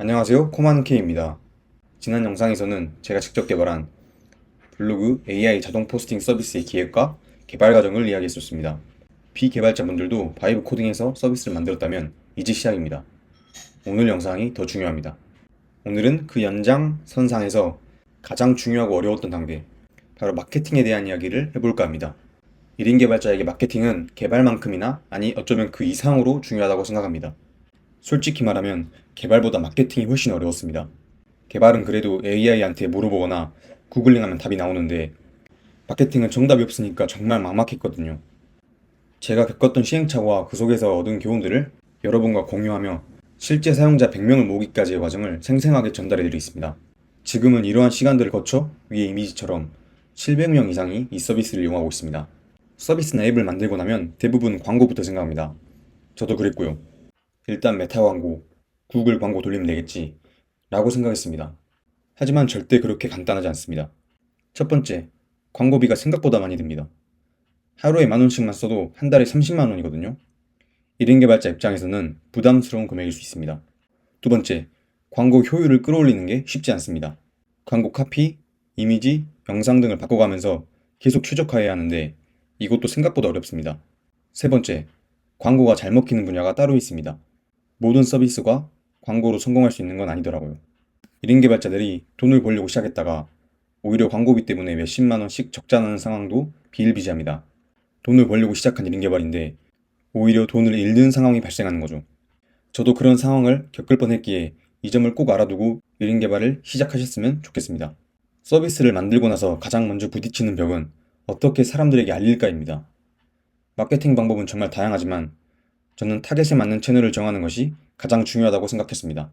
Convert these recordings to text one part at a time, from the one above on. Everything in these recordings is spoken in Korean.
안녕하세요. 코만 K입니다. 지난 영상에서는 제가 직접 개발한 블로그 AI 자동 포스팅 서비스의 기획과 개발 과정을 이야기했었습니다. 비개발자분들도 바이브 코딩에서 서비스를 만들었다면 이제 시작입니다. 오늘 영상이 더 중요합니다. 오늘은 그 연장 선상에서 가장 중요하고 어려웠던 단계, 바로 마케팅에 대한 이야기를 해볼까 합니다. 1인 개발자에게 마케팅은 개발만큼이나 아니 어쩌면 그 이상으로 중요하다고 생각합니다. 솔직히 말하면 개발보다 마케팅이 훨씬 어려웠습니다. 개발은 그래도 AI한테 물어보거나 구글링하면 답이 나오는데 마케팅은 정답이 없으니까 정말 막막했거든요. 제가 겪었던 시행착오와 그 속에서 얻은 교훈들을 여러분과 공유하며 실제 사용자 100명을 모으기까지의 과정을 생생하게 전달해 드리겠습니다. 지금은 이러한 시간들을 거쳐 위의 이미지처럼 700명 이상이 이 서비스를 이용하고 있습니다. 서비스나 앱을 만들고 나면 대부분 광고부터 생각합니다. 저도 그랬고요. 일단 메타 광고, 구글 광고 돌리면 되겠지 라고 생각했습니다. 하지만 절대 그렇게 간단하지 않습니다. 첫 번째, 광고비가 생각보다 많이 듭니다. 하루에 만 원씩만 써도 한 달에 30만 원이거든요. 1인 개발자 입장에서는 부담스러운 금액일 수 있습니다. 두 번째, 광고 효율을 끌어올리는 게 쉽지 않습니다. 광고 카피, 이미지, 영상 등을 바꿔가면서 계속 최적화해야 하는데 이것도 생각보다 어렵습니다. 세 번째, 광고가 잘 먹히는 분야가 따로 있습니다. 모든 서비스가 광고로 성공할 수 있는 건 아니더라고요. 1인 개발자들이 돈을 벌려고 시작했다가 오히려 광고비 때문에 몇십만 원씩 적자 나는 상황도 비일비재합니다. 돈을 벌려고 시작한 1인 개발인데 오히려 돈을 잃는 상황이 발생하는 거죠. 저도 그런 상황을 겪을 뻔했기에 이 점을 꼭 알아두고 1인 개발을 시작하셨으면 좋겠습니다. 서비스를 만들고 나서 가장 먼저 부딪히는 벽은 어떻게 사람들에게 알릴까입니다. 마케팅 방법은 정말 다양하지만 저는 타겟에 맞는 채널을 정하는 것이 가장 중요하다고 생각했습니다.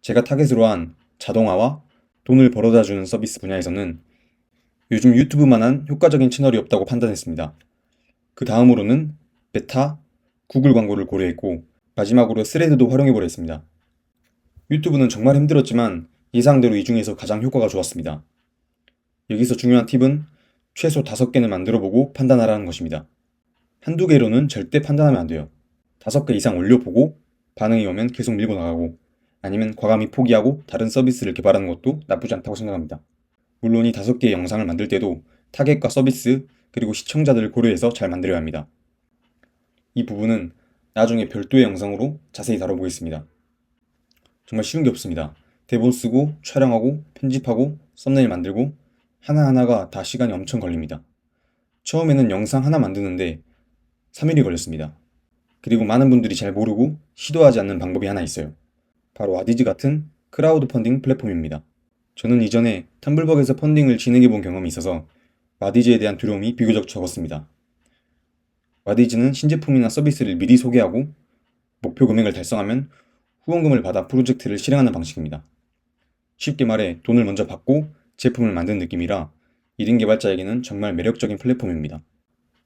제가 타겟으로 한 자동화와 돈을 벌어다 주는 서비스 분야에서는 요즘 유튜브만한 효과적인 채널이 없다고 판단했습니다. 그 다음으로는 메타, 구글 광고를 고려했고 마지막으로 스레드도 활용해보려 했습니다. 유튜브는 정말 힘들었지만 예상대로 이 중에서 가장 효과가 좋았습니다. 여기서 중요한 팁은 최소 5개는 만들어보고 판단하라는 것입니다. 한두 개로는 절대 판단하면 안 돼요. 5개 이상 올려보고 반응이 오면 계속 밀고 나가고 아니면 과감히 포기하고 다른 서비스를 개발하는 것도 나쁘지 않다고 생각합니다. 물론 이 5개의 영상을 만들 때도 타겟과 서비스 그리고 시청자들을 고려해서 잘 만들어야 합니다. 이 부분은 나중에 별도의 영상으로 자세히 다뤄보겠습니다. 정말 쉬운 게 없습니다. 대본 쓰고 촬영하고 편집하고 썸네일 만들고 하나하나가 다 시간이 엄청 걸립니다. 처음에는 영상 하나 만드는데 3일이 걸렸습니다. 그리고 많은 분들이 잘 모르고 시도하지 않는 방법이 하나 있어요. 바로 와디즈 같은 크라우드 펀딩 플랫폼입니다. 저는 이전에 텀블벅에서 펀딩을 진행해 본 경험이 있어서 와디즈에 대한 두려움이 비교적 적었습니다. 와디즈는 신제품이나 서비스를 미리 소개하고 목표 금액을 달성하면 후원금을 받아 프로젝트를 실행하는 방식입니다. 쉽게 말해 돈을 먼저 받고 제품을 만든 느낌이라 1인 개발자에게는 정말 매력적인 플랫폼입니다.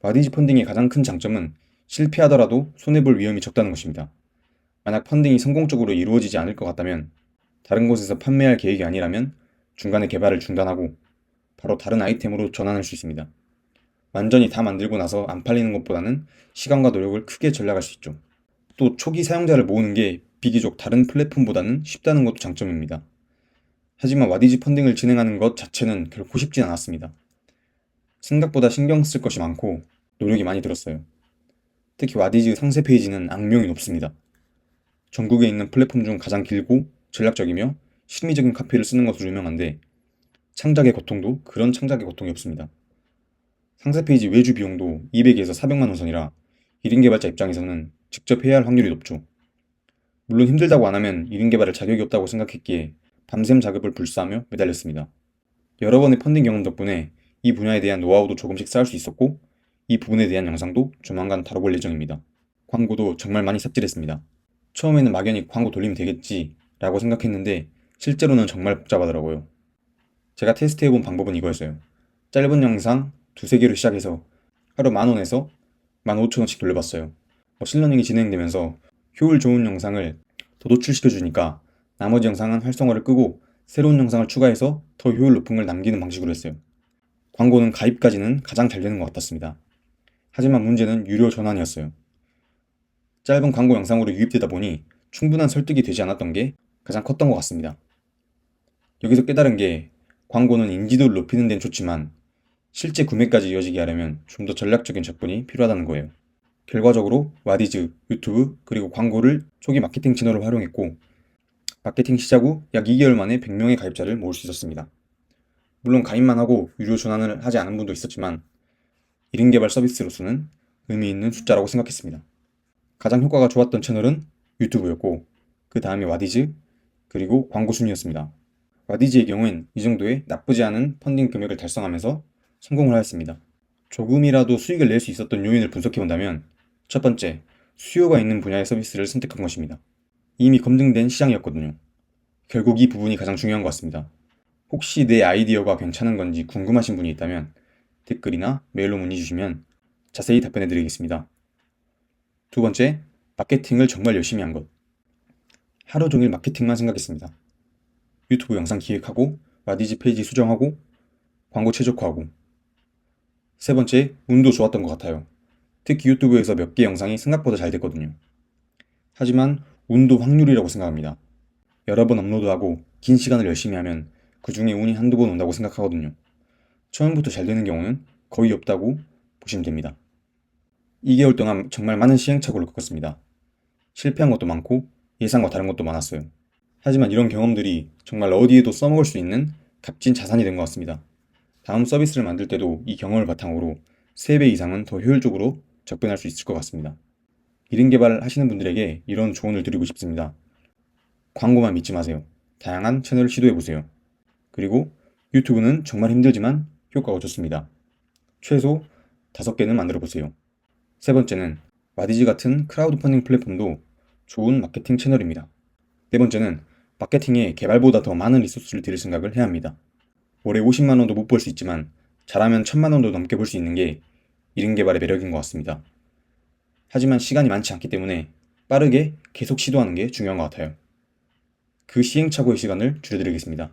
와디즈 펀딩의 가장 큰 장점은 실패하더라도 손해볼 위험이 적다는 것입니다. 만약 펀딩이 성공적으로 이루어지지 않을 것 같다면 다른 곳에서 판매할 계획이 아니라면 중간에 개발을 중단하고 바로 다른 아이템으로 전환할 수 있습니다. 완전히 다 만들고 나서 안 팔리는 것보다는 시간과 노력을 크게 절약할 수 있죠. 또 초기 사용자를 모으는 게 비교적 다른 플랫폼보다는 쉽다는 것도 장점입니다. 하지만 와디즈 펀딩을 진행하는 것 자체는 결코 쉽진 않았습니다. 생각보다 신경 쓸 것이 많고 노력이 많이 들었어요. 특히 와디즈 상세 페이지는 악명이 높습니다. 전국에 있는 플랫폼 중 가장 길고 전략적이며 심미적인 카피를 쓰는 것으로 유명한데 창작의 고통도 그런 창작의 고통이 없습니다. 상세 페이지 외주 비용도 200에서 400만 원 선이라 1인 개발자 입장에서는 직접 해야 할 확률이 높죠. 물론 힘들다고 안 하면 1인 개발할 자격이 없다고 생각했기에 밤샘 작업을 불사하며 매달렸습니다. 여러 번의 펀딩 경험 덕분에 이 분야에 대한 노하우도 조금씩 쌓을 수 있었고 이 부분에 대한 영상도 조만간 다뤄볼 예정입니다. 광고도 정말 많이 삽질했습니다. 처음에는 막연히 광고 돌리면 되겠지 라고 생각했는데 실제로는 정말 복잡하더라고요. 제가 테스트해본 방법은 이거였어요. 짧은 영상 두세 개로 시작해서 하루 만 원에서 만 오천 원씩 돌려봤어요. 머신러닝이 진행되면서 효율 좋은 영상을 더 노출시켜 주니까 나머지 영상은 활성화를 끄고 새로운 영상을 추가해서 더 효율 높은 걸 남기는 방식으로 했어요. 광고는 가입까지는 가장 잘 되는 것 같았습니다. 하지만 문제는 유료 전환이었어요. 짧은 광고 영상으로 유입되다 보니 충분한 설득이 되지 않았던 게 가장 컸던 것 같습니다. 여기서 깨달은 게 광고는 인지도를 높이는 데는 좋지만 실제 구매까지 이어지게 하려면 좀 더 전략적인 접근이 필요하다는 거예요. 결과적으로 와디즈, 유튜브, 그리고 광고를 초기 마케팅 채널로 활용했고 마케팅 시작 후 약 2개월 만에 100명의 가입자를 모을 수 있었습니다. 물론 가입만 하고 유료 전환을 하지 않은 분도 있었지만 1인 개발 서비스로서는 의미 있는 숫자라고 생각했습니다. 가장 효과가 좋았던 채널은 유튜브였고 그 다음이 와디즈 그리고 광고 순이었습니다. 와디즈의 경우엔 이 정도의 나쁘지 않은 펀딩 금액을 달성하면서 성공을 하였습니다. 조금이라도 수익을 낼 수 있었던 요인을 분석해 본다면 첫 번째, 수요가 있는 분야의 서비스를 선택한 것입니다. 이미 검증된 시장이었거든요. 결국 이 부분이 가장 중요한 것 같습니다. 혹시 내 아이디어가 괜찮은 건지 궁금하신 분이 있다면 댓글이나 메일로 문의 주시면 자세히 답변해 드리겠습니다. 두 번째, 마케팅을 정말 열심히 한 것. 하루 종일 마케팅만 생각했습니다. 유튜브 영상 기획하고, 와디즈 페이지 수정하고, 광고 최적화하고. 세 번째, 운도 좋았던 것 같아요. 특히 유튜브에서 몇 개 영상이 생각보다 잘 됐거든요. 하지만 운도 확률이라고 생각합니다. 여러 번 업로드하고 긴 시간을 열심히 하면 그 중에 운이 한두 번 온다고 생각하거든요. 처음부터 잘 되는 경우는 거의 없다고 보시면 됩니다. 2개월 동안 정말 많은 시행착오를 겪었습니다. 실패한 것도 많고 예상과 다른 것도 많았어요. 하지만 이런 경험들이 정말 어디에도 써먹을 수 있는 값진 자산이 된 것 같습니다. 다음 서비스를 만들 때도 이 경험을 바탕으로 3배 이상은 더 효율적으로 접근할 수 있을 것 같습니다. 이른 개발 하시는 분들에게 이런 조언을 드리고 싶습니다. 광고만 믿지 마세요. 다양한 채널을 시도해 보세요. 그리고 유튜브는 정말 힘들지만 효과가 좋습니다. 최소 5개는 만들어 보세요. 세 번째는 와디즈 같은 크라우드 펀딩 플랫폼도 좋은 마케팅 채널입니다. 네 번째는 마케팅에 개발보다 더 많은 리소스를 들일 생각을 해야 합니다. 월에 50만 원도 못 벌 수 있지만 잘하면 1000만 원도 넘게 벌 수 있는 게 이른 개발의 매력인 것 같습니다. 하지만 시간이 많지 않기 때문에 빠르게 계속 시도하는 게 중요한 것 같아요. 그 시행착오의 시간을 줄여드리겠습니다.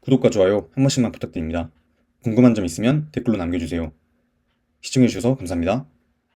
구독과 좋아요 한 번씩만 부탁드립니다. 궁금한 점 있으면 댓글로 남겨주세요. 시청해주셔서 감사합니다.